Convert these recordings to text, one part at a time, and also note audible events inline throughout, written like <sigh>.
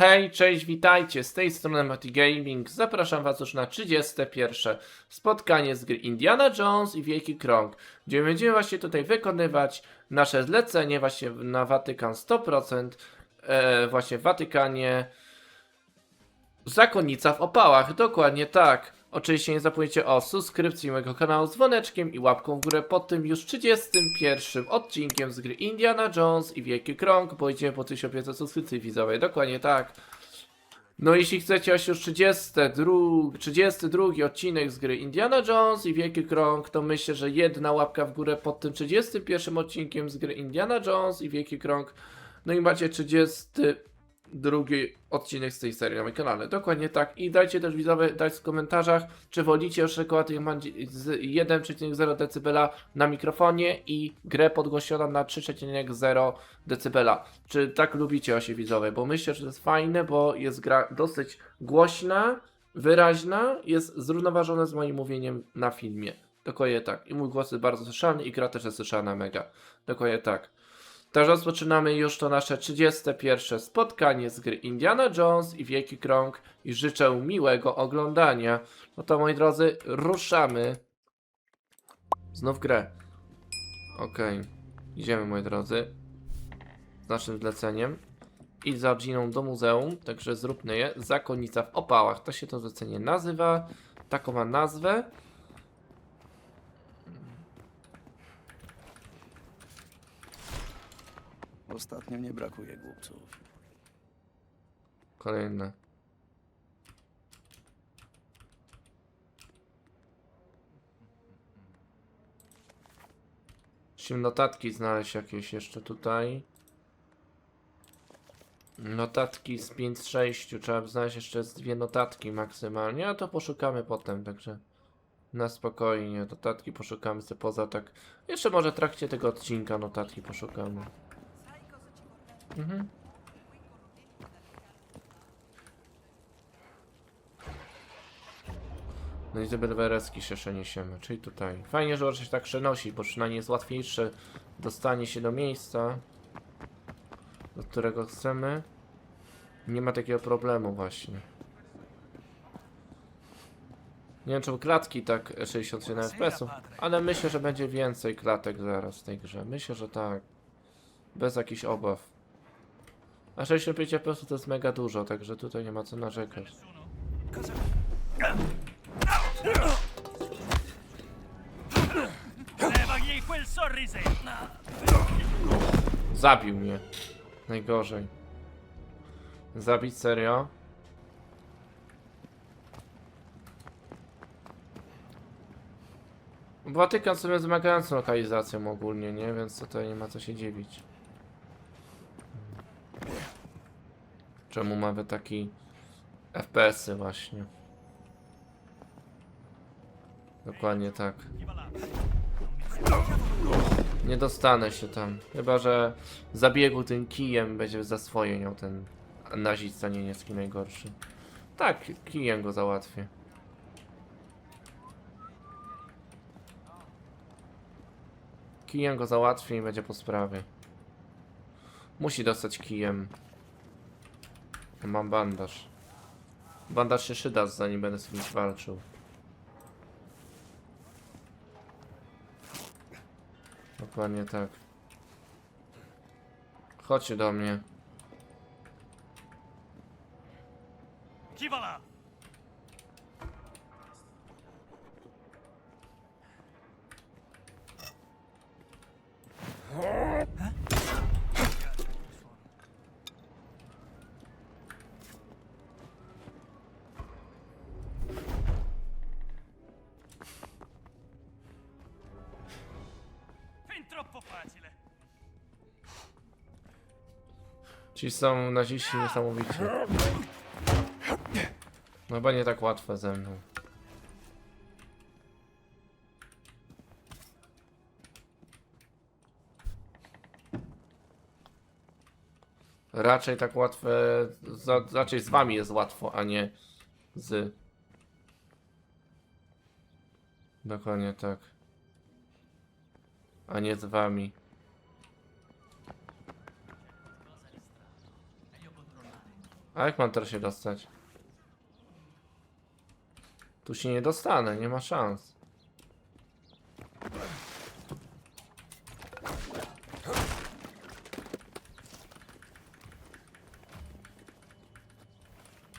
Hej, cześć, witajcie, z tej strony Mati Gaming. Zapraszam Was już na 31. spotkanie z gry Indiana Jones i Wielki Krąg, gdzie będziemy właśnie tutaj wykonywać nasze zlecenie właśnie na Watykan 100%, e, właśnie w Watykanie Zakonnica w opałach, dokładnie tak. Oczywiście nie zapomnijcie o subskrypcji mojego kanału z dzwoneczkiem i łapką w górę pod tym już 31 odcinkiem z gry Indiana Jones i Wielki Krąg, bo idziemy po 1500 subskrypcji widzowej, dokładnie tak. No jeśli chcecie już 32, 32 odcinek z gry Indiana Jones i Wielki Krąg, to myślę, że jedna łapka w górę pod tym 31 odcinkiem z gry Indiana Jones i Wielki Krąg. No i macie 32 odcinek z tej serii na moim kanale. Dokładnie tak. I dajcie też widzowie dać w komentarzach, czy wolicie już tylko tych mandzi- z 1,0 dB na mikrofonie i grę podgłosioną na 3,0 dB. Czy tak lubicie właśnie widzowie? Bo myślę, że to jest fajne, bo jest gra dosyć głośna, wyraźna, jest zrównoważona z moim mówieniem na filmie. Dokładnie tak. I mój głos jest bardzo słyszalny i gra też jest słyszana mega. Dokładnie tak. Teraz rozpoczynamy już to nasze 31 spotkanie z gry Indiana Jones i Wielki Krąg i życzę miłego oglądania. No to moi drodzy, ruszamy. Znów grę. Okej. Idziemy moi drodzy. Z naszym zleceniem. I za Giną do muzeum, także zróbmy je. Zakonnica w opałach. To się to zlecenie nazywa. Taką ma nazwę. Ostatnio nie brakuje głupców. Kolejne. Musimy notatki znaleźć jakieś jeszcze tutaj. Notatki z 5 z 6. Trzeba znaleźć jeszcze z dwie notatki maksymalnie, a to poszukamy potem, także na spokojnie. Notatki poszukamy sobie poza tak. Jeszcze może w trakcie tego odcinka notatki poszukamy. Mhm. No i zebelwereski się przeniesiemy, czyli tutaj. Fajnie, że się tak przenosi, bo przynajmniej jest łatwiejsze dostanie się do miejsca, do którego chcemy. Nie ma takiego problemu właśnie. Nie wiem, czy klatki tak 67 fps, ale myślę, że będzie więcej klatek zaraz w tej grze. Myślę, że tak. Bez jakichś obaw. A 65 fps to jest mega dużo, także tutaj nie ma co narzekać. Zabił mnie. Najgorzej. Zabić serio? Watykan sobie jest wymagającą lokalizacją ogólnie, nie? Więc tutaj nie ma co się dziwić. Czemu mamy taki FPS-y właśnie? Dokładnie tak. Nie dostanę się tam. Chyba, że zabiegu tym kijem będzie za swoje miał ten nazista niemiecki najgorszy. Tak, kijem go załatwię. Kijem go załatwię i będzie po sprawie. Musi dostać kijem. Mam bandaż. Bandaż się szyda, zanim będę z kimś walczył. Dokładnie tak. Chodźcie do mnie. Chi Ci są naziści niesamowici. No chyba nie tak łatwe ze mną. Raczej tak łatwe, za, raczej z wami jest łatwo, a nie z... Dokładnie tak. A nie z wami. A jak mam teraz się dostać? Tu się nie dostanę, nie ma szans.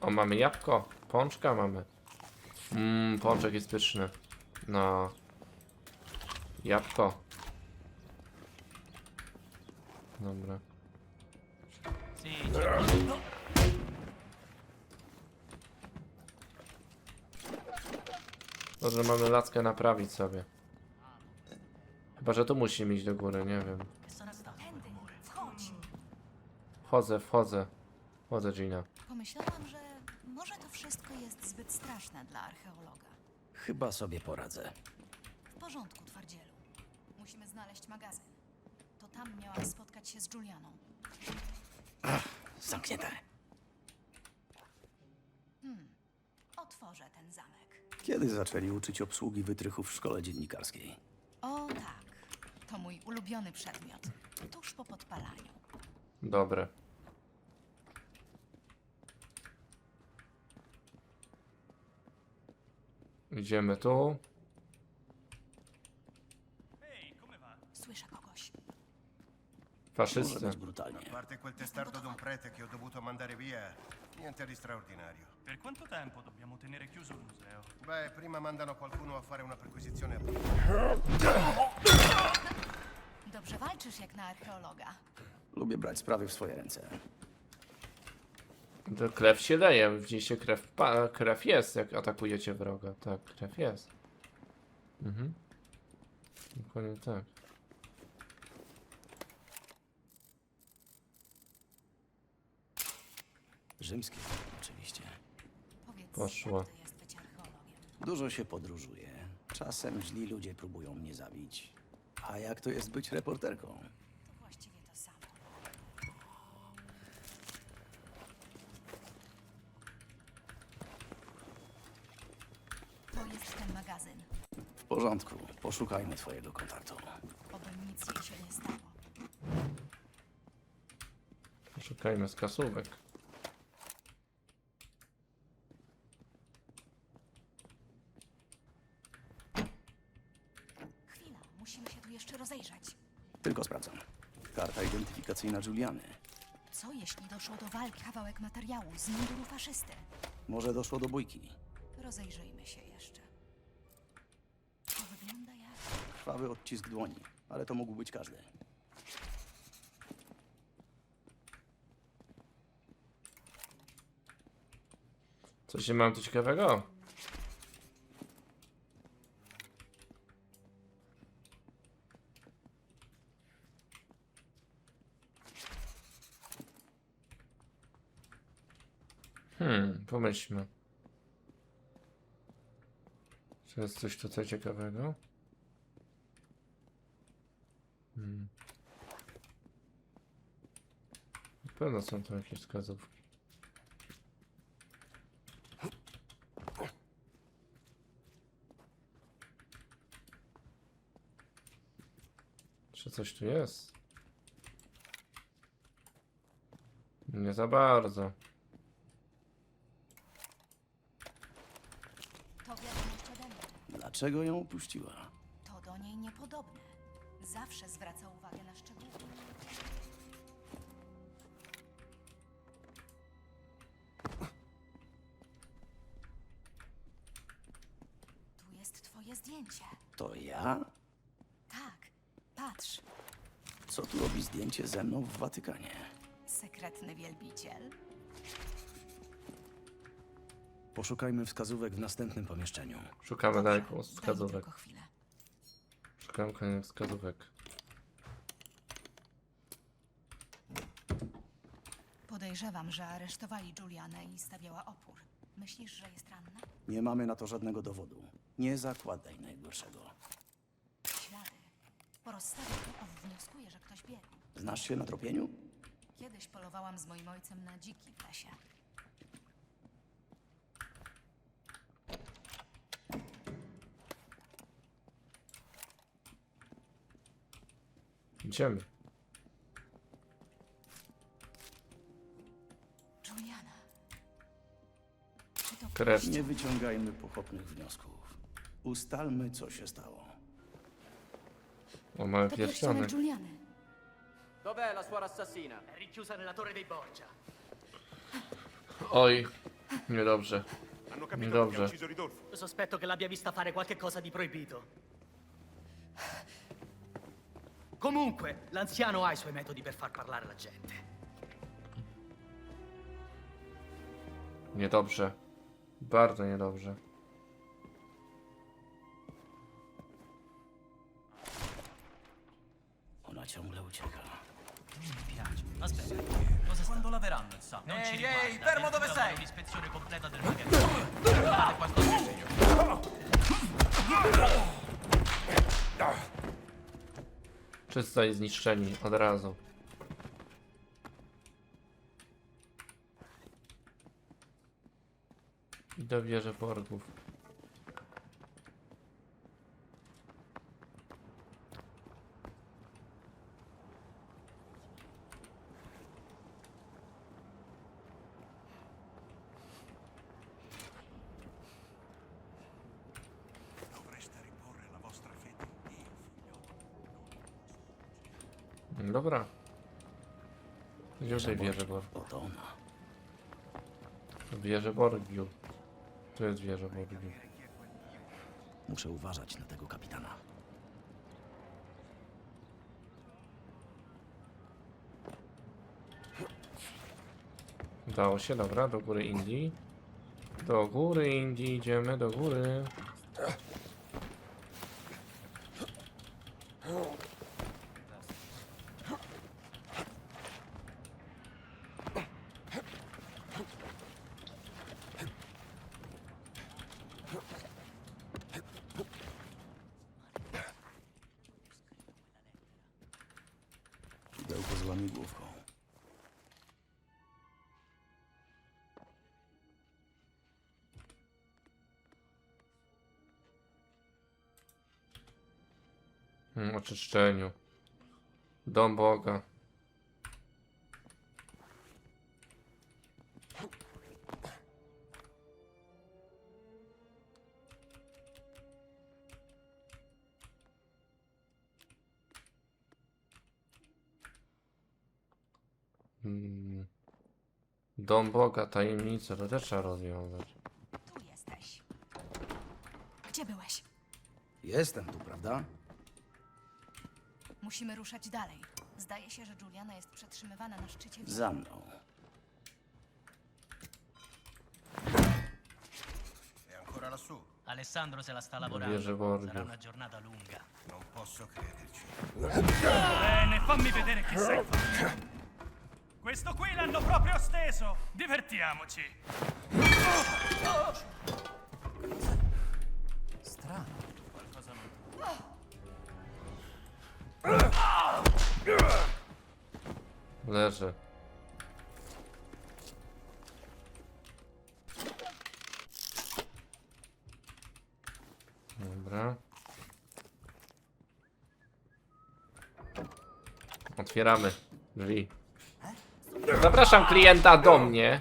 O, mamy jabłko. Pączka mamy. Mmm, pączek jest pyszny. No. Jabłko. Dobra. Może mamy lackę naprawić sobie. Chyba, że tu musimy iść do góry, nie wiem. Wchodzę, wchodzę. Wchodzę, Gina. Pomyślałam, że może to wszystko jest zbyt straszne dla archeologa. Chyba sobie poradzę. W porządku, twardzielu. Musimy znaleźć magazyn. To tam miałam spotkać się z Julianą. Zamknięte. Otworzę ten zamek. Kiedy zaczęli uczyć obsługi wytrychów w szkole dziennikarskiej? O tak, to mój ulubiony przedmiot. Tuż po podpalaniu. Dobre. Idziemy tu. Może Faszyzcy. być brutalnie. A parte quel testardo d'un prete che ho dovuto mandare via, niente di straordinario. Per quanto tempo dobbiamo tenere chiuso il museo? Beh, prima mandano qualcuno a fare una perquisizione a Dobrze walczysz jak na archeologa. Lubię brać sprawy w swoje ręce. To krew się leje. Widzieliście krew? Pa, krew jest, jak atakujecie wroga. Tak, krew jest. Mhm. Dokładnie tak. Rzymskie, oczywiście. Powiedz, Poszło. jak to jest być archeologiem? Dużo się podróżuje. Czasem źli ludzie próbują mnie zabić. A jak to jest być reporterką? To właściwie to samo. To jest ten magazyn. W porządku, poszukajmy twojego kontaktu. Oby nic jej się nie stało. Szukajmy skasówek. Chwila, musimy się tu jeszcze rozejrzeć. Tylko sprawdzam. Karta identyfikacyjna Juliany. Co jeśli doszło do walki? Kawałek materiału z munduru faszysty. Może doszło do bójki. Rozejrzyjmy się jeszcze. To wygląda jak... Krwawy odcisk dłoni, ale to mógł być każdy. Coś nie mam tu ciekawego? Pomyślmy. Czy jest coś tutaj ciekawego? Hmm. Pewno są tu jakieś wskazówki. Czy coś tu jest? Nie za bardzo. To wiadomość ode mnie. Dlaczego ją upuściła? To do niej niepodobne. Zawsze zwraca uwagę na szczegóły. Tu jest twoje zdjęcie. To ja? Tak, patrz. Co tu robi zdjęcie ze mną w Watykanie? Sekretny wielbiciel. Poszukajmy wskazówek w następnym pomieszczeniu. Szukamy Dobrze, daj mi wskazówek. tylko chwilę. Szukamy kolejnych wskazówek. Podejrzewam, że aresztowali Julianę i stawiała opór. Myślisz, że jest ranna? Nie mamy na to żadnego dowodu. Nie zakładaj najgorszego. Ślady. Po rozstawie trupów wnioskuję, że ktoś biegł. Znasz się na tropieniu? Kiedyś polowałam z moim ojcem na dziki w lesie. Idziemy. Juliana. Kreszt. Nie wyciągajmy pochopnych wniosków. Ustalmy, co się stało. O, mamy To pierścionek. pierścionek Juliany. Dov'è la suora assassina? È rinchiusa nella torre dei Borgia. Oj, niedobrze. Hanno capito che ha ucciso Ridolfo. Sospetto che l'abbia vista fare qualche cosa di proibito. Comunque, l'anziano ha i suoi metodi per far parlare la gente. Niedobrze. Bardzo niedobrze. Ona ciągle ucieka. Aspetta, cosa Quando laveranno il sabato? Non ci riguarda. Ehi, fermo dove sei! Un'ispezione completa del magazzino. Fate qualcosa in meglio. Czysto i zniszczeni od razu. I do wieży Borgów. Dobra. Gdzie w tej wieży Borg? Oto ona. Wieży Borgiu. Tu jest wieża Borgiu. Muszę uważać na tego kapitana. Udało się, dobra, do góry Indii. Do góry Indii, idziemy do góry. Hmm, oczyszczeniu. Dom Boga. Hmm. Dom Boga, tajemnice, to też trzeba rozwiązać. Tu jesteś. Gdzie byłeś? Jestem tu, prawda? Musimy ruszać dalej. Zdaje się, że Juliana jest przetrzymywana na szczycie. Za mną. È ancora lassù. Alessandro se la sta lavorando. Sarà una giornata lunga. Non posso crederci. Bene, fammi vedere chi sei. Questo qui l'hanno proprio steso. Divertiamoci. Strano. Qualcosa non... Leży. Dobra. Otwieramy drzwi. Zapraszam klienta do mnie.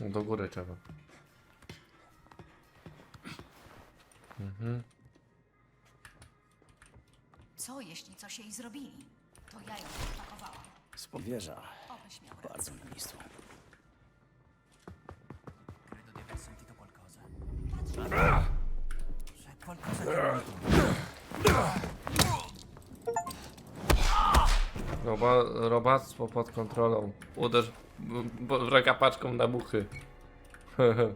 Do góry trzeba. Mhm. Co jeśli coś jej zrobili? To ja ją odpakowałam. Spowierza. Obyś miał rację. Bardzo na miejscu. Credo di aver sentito qualcosa. C'è qualcosa che non Roba, robactwo pod kontrolą. Uderz b- b- wroga paczką na muchy. <laughs>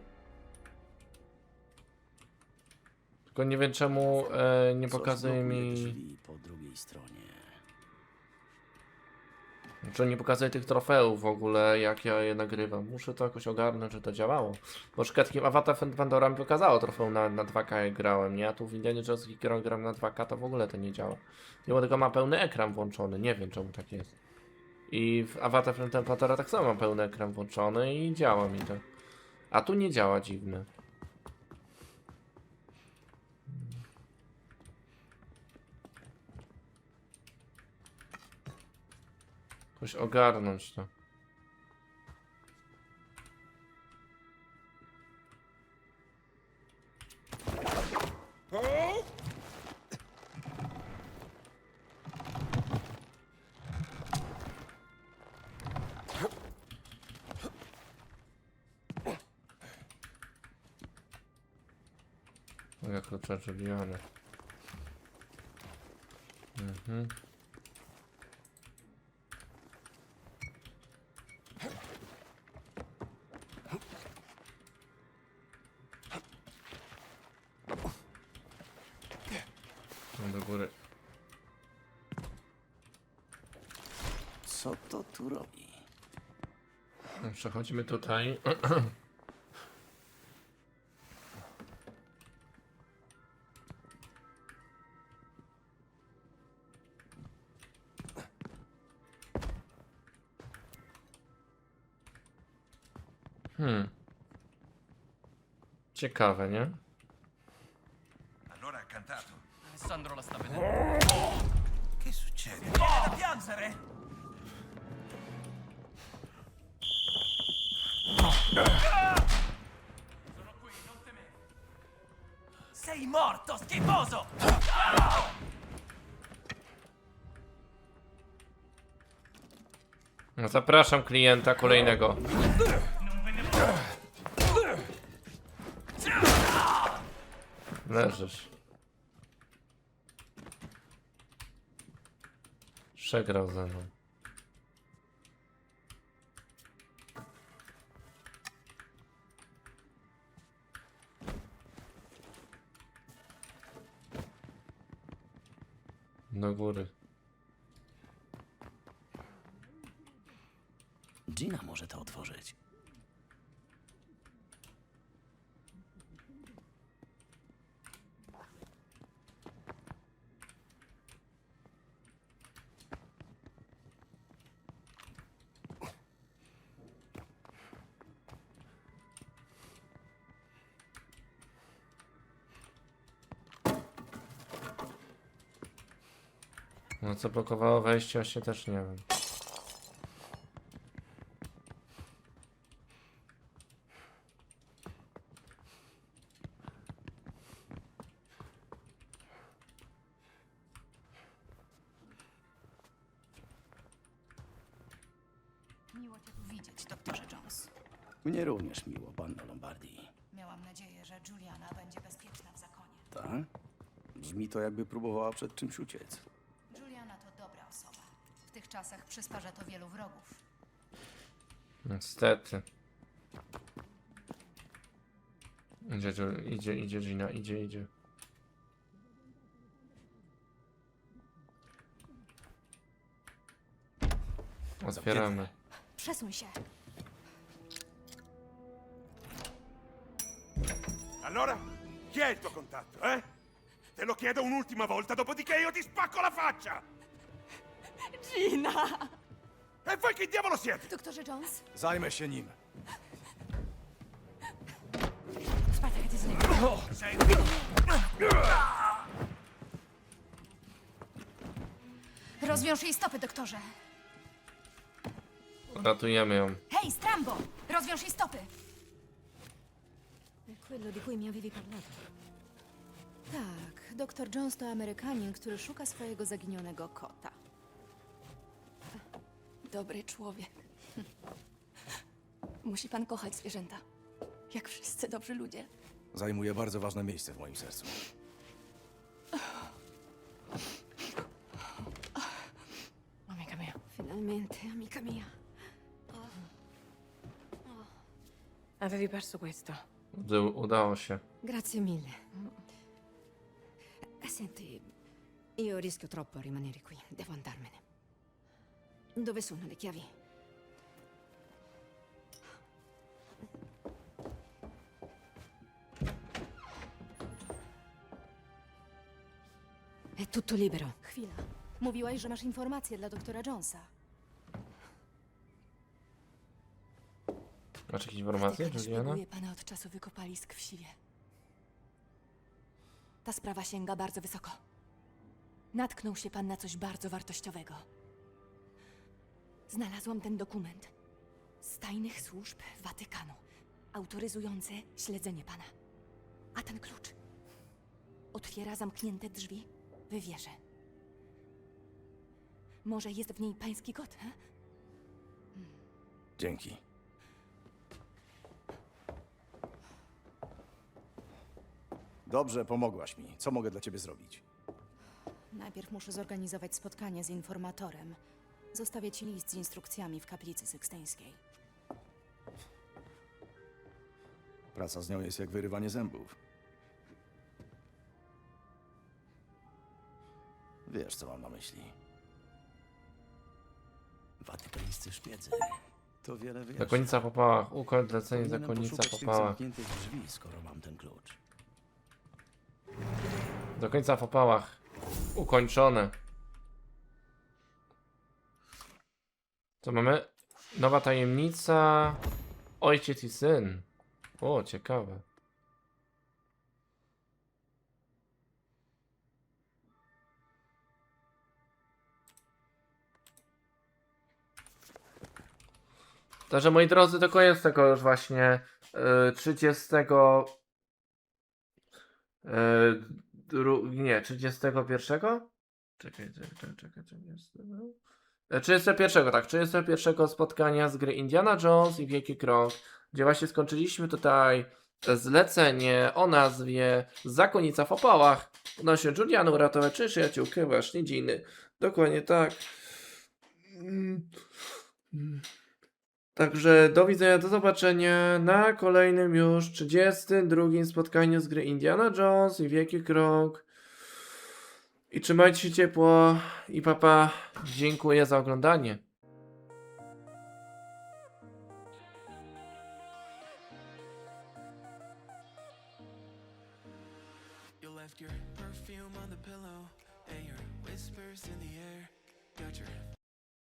Tylko nie wiem czemu e, nie pokazuje mi... po drugiej stronie. Czy nie pokazuje tych trofeów w ogóle, jak ja je nagrywam. Muszę to jakoś ogarnąć, że to działało. Bo przypadkiem Avatar Pandora mi pokazało trofeum na, na 2K jak grałem, nie? A tu w Indianie Jones gram na 2K, to w ogóle to nie działa. Mimo tego ma pełny ekran włączony, nie wiem czemu tak jest. I w Avatar Film tak samo mam pełny ekran włączony i działa mi to. A tu nie działa dziwne. Jakoś ogarnąć to. Oh! Jak klucza Juliany. Mhm. No do góry. Co to tu robi? No, Przechodzimy tutaj. <clears throat> Hmm. Ciekawe, nie? Allora ha cantato. Alessandro la sta vedendo. Che succede? Viene da piangere! Sono qui, non temere. Sei morto, schifoso! No, Zapraszam klienta kolejnego. Leżysz. Przegrał ze mną. Do góry. Gina może to otworzyć. No co blokowało wejście, właśnie też nie wiem. Miło cię tu widzieć, doktorze Jones. Mnie również miło, panno Lombardi. Miałam nadzieję, że Juliana będzie bezpieczna w zakonie. Tak? Brzmi to, jakby próbowała przed czymś uciec. Przysparza to wielu wrogów. Niestety. Idzie, idzie, idzie Gina, idzie, idzie. Otwieramy. Przesuń się. Allora, chi è il tuo contatto, eh? Te lo chiedo un'ultima volta, dopodiché io ti spacco la faccia! E voi che diavolo siete? Doktorze Jones? Zajmę się nim. Ti svegli. Sei... Rozwiąż jej stopy, doktorze. Ratujemy ją. Hej, Strambo! Rozwiąż jej stopy! È quello di cui mi avevi parlato. Tak, doktor Jones to Amerykanin, który szuka swojego zaginionego kota. Dobry człowiek. <laughs> Musi pan kochać zwierzęta. Jak wszyscy dobrzy ludzie. Zajmuje bardzo ważne miejsce w moim sercu. Amica mia. Finalmente, amica mia. Avevi perso questo. Uda- Udało się. Grazie mille. Senti, io rischio troppo a rimanere qui. Devo andarmene. Dove sono le chiavi? È tutto libero. Chwila. Mówiłaś, że masz informacje dla doktora Jonesa. Masz jakieś informacje, Juliana? szpieguje pana od czasu wykopalisk w Siwie. Ta sprawa sięga bardzo wysoko. Natknął się pan na coś bardzo wartościowego. Znalazłam ten dokument z tajnych służb Watykanu, autoryzujący śledzenie pana. A ten klucz otwiera zamknięte drzwi w wieży. Może jest w niej pański kot, he? Dzięki. Dobrze, pomogłaś mi. Co mogę dla ciebie zrobić? Najpierw muszę zorganizować spotkanie z informatorem. Zostawię ci list z instrukcjami w kaplicy syksteńskiej. Praca z nią jest jak wyrywanie zębów. Wiesz, co mam na myśli. Watykańscy szpiedzy. To wiele wyjaśnia. Zakonnica w popałach. Ukończ zlecenie Powinienem zakonnica tych popałach. zamkniętych drzwi, skoro mam ten klucz. Zakonnica w popałach. Ukończone. Co mamy? Nowa tajemnica. Ojciec i syn. O, ciekawe. Także moi drodzy, to koniec tego już właśnie yy, 30. Yy, dru... Nie, 31? Czekaj, czekaj, czekaj, czekaj, 30. E, 31, tak, 31 spotkania z gry Indiana Jones i Wielki Krąg, gdzie właśnie skończyliśmy tutaj zlecenie o nazwie Zakonnica w opałach. Udało się Julianu uratować czy przyjaciółkę właśnie Dziny. Dokładnie tak. Mm. Także do widzenia, do zobaczenia na kolejnym już 32 spotkaniu z gry Indiana Jones i Wielki Krąg. I trzymajcie się ciepło i papa. Dziękuję za oglądanie.